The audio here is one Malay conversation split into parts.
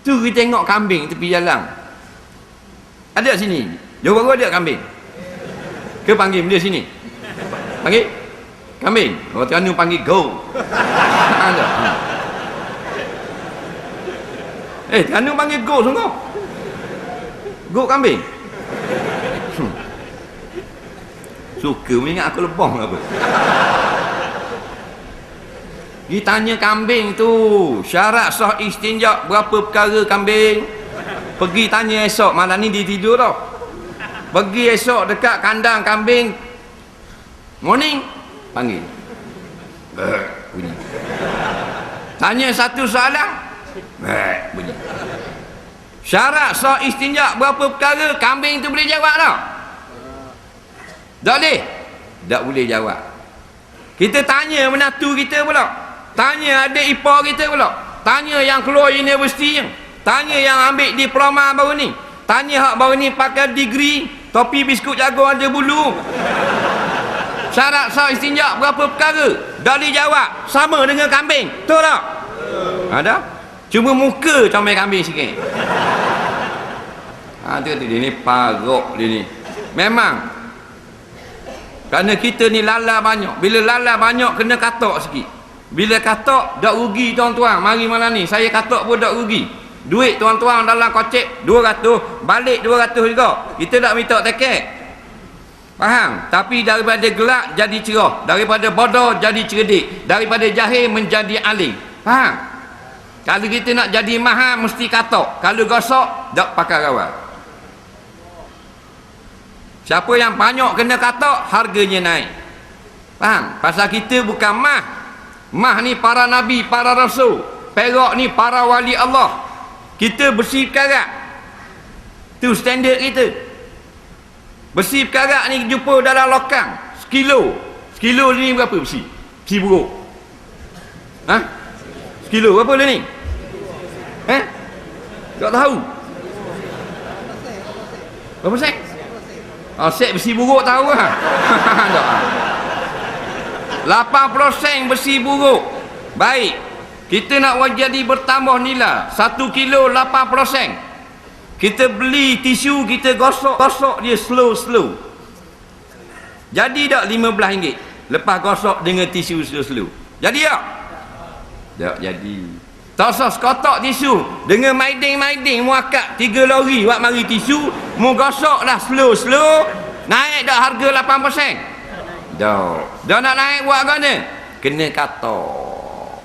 Tu kita tengok kambing tepi jalan. Ada sini. Johor Bahru ada kambing. Ke panggil dia sini. Panggil. Kambing. Orang Terengganu panggil go. ada. Ha. Eh, Terengganu panggil go sungguh. Go kambing. Hmm. Suka mengingat aku lebong apa. Dia tanya kambing tu, syarat sah istinja berapa perkara kambing? Pergi tanya esok, malam ni dia tidur tau. Pergi esok dekat kandang kambing. Morning, panggil. Bunyi. Tanya satu soalan. Bunyi. Syarat sah istinja berapa perkara? Kambing tu boleh jawab tau. Tak boleh? Tak boleh jawab. Kita tanya menatu kita pula. Tanya adik ipar kita pula. Tanya yang keluar universiti yang. Tanya yang ambil diploma baru ni. Tanya hak baru ni pakai degree. Topi biskut jagung ada bulu. Syarat sah istinja berapa perkara? Dari jawab. Sama dengan kambing. Betul tak? Ada? Cuma muka comel kambing sikit. Ha, tu, dia ni parok dia ni. Memang. Kerana kita ni lala banyak. Bila lala banyak kena katok sikit. Bila katok tak rugi tuan-tuan. Mari malam ni saya katok pun tak rugi. Duit tuan-tuan dalam kocek 200, balik 200 juga. Kita tak minta teket. Faham? Tapi daripada gelap jadi cerah, daripada bodoh jadi cerdik, daripada jahil menjadi alim. Faham? Kalau kita nak jadi mahal mesti katok. Kalau gosok tak pakai rawat. Siapa yang banyak kena katok harganya naik. Faham? Pasal kita bukan mah Mah ni para nabi, para rasul. Perak ni para wali Allah. Kita besi karat. Tu standard kita. Besi karat ni jumpa dalam lokang. Sekilo. Sekilo ni berapa besi? Besi buruk. Ha? Sekilo berapa dia ni? Eh? Tak tahu. Berapa set? Oh, set besi buruk tahu lah. 80 sen besi buruk. Baik kita nak jadi bertambah nilai 1 kilo 80 sen. Kita beli tisu kita gosok-gosok dia slow-slow. Jadi tak 15 ringgit? Lepas gosok dengan tisu slow-slow. Jadi tak? tak jadi. Tak usah sekotak tisu. Dengan maiding-maiding muakat 3 lori buat mari tisu mu gosok dah slow-slow naik dah harga 80 sen Dah. Dah nak naik buat ke mana? Kena kata.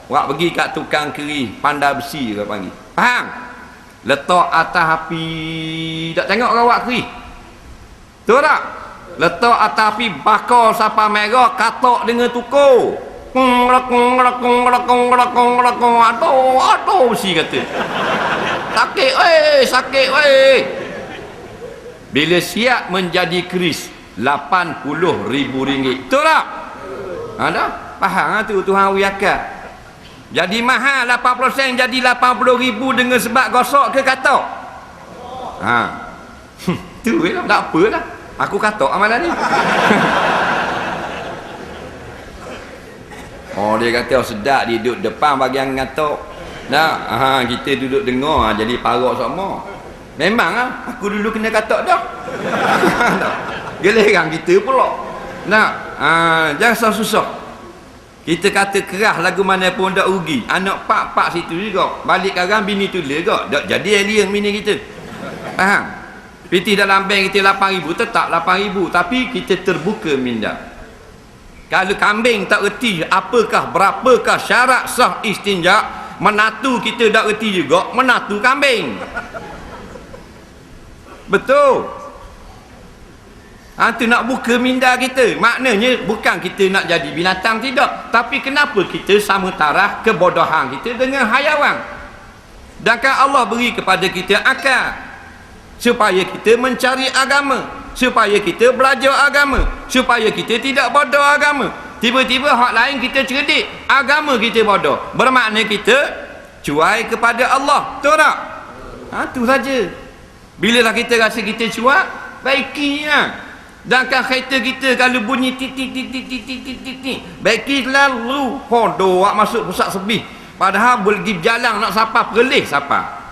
Buat pergi kat tukang keri pandai besi ke panggil. Faham? Letak atas api. Tak tengok ke buat keri? Tahu tak? Letak atas api bakar sapa merah katok dengan tukar. Kung lakung lakung lakung lakung lakung aduh aduh besi kata. Sakit weh, sakit weh. Bila siap menjadi keris, RM80,000 betul tak? ada faham? Lah tu Tuhan wiyakat jadi mahal 80 sen jadi RM80,000 dengan sebab gosok ke katok? Ha. tu lah. Tak apa lah aku katok amalan ni. Oh dia kata oh, sedap dia duduk depan bagian ngatok tak. Ha, kita duduk dengar. Jadi parok sama memang lah aku dulu kena katok dah giliran kita pula. Nak? Ha, jangan susah kita kata kerah lagu mana pun tak rugi. Anak pak-pak situ juga. Balik sekarang bini tu dia juga. Tak jadi alien bini kita. Faham? Piti dalam bank kita 8,000 tetap 8,000 tapi kita terbuka minda. Kalau kambing tak reti apakah berapakah syarat sah istinja? Menatu kita tak reti juga menatu kambing. Betul Ha, tu nak buka minda kita. Maknanya bukan kita nak jadi binatang tidak. Tapi kenapa kita sama taraf kebodohan kita dengan hayawan. Sedangkan Allah beri kepada kita akal. Supaya kita mencari agama. Supaya kita belajar agama. Supaya kita tidak bodoh agama. Tiba-tiba hak lain kita cerdik. Agama kita bodoh. Bermakna kita cuai kepada Allah. Betul tak? Ha, tu saja. Bila lah kita rasa kita cuak, baikinya. Sedangkan kereta kita kalau bunyi titik titik titik titik titik Baiki lalu Hodoh awak masuk pusat sebih Padahal boleh pergi berjalan nak sapa perlih sapa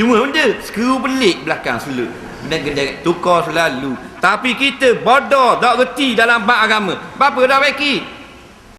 Cuma benda skru pelik belakang selalu. Dan kena tukar selalu. Tapi kita bodoh tak reti dalam bab agama. Bapa dah baki?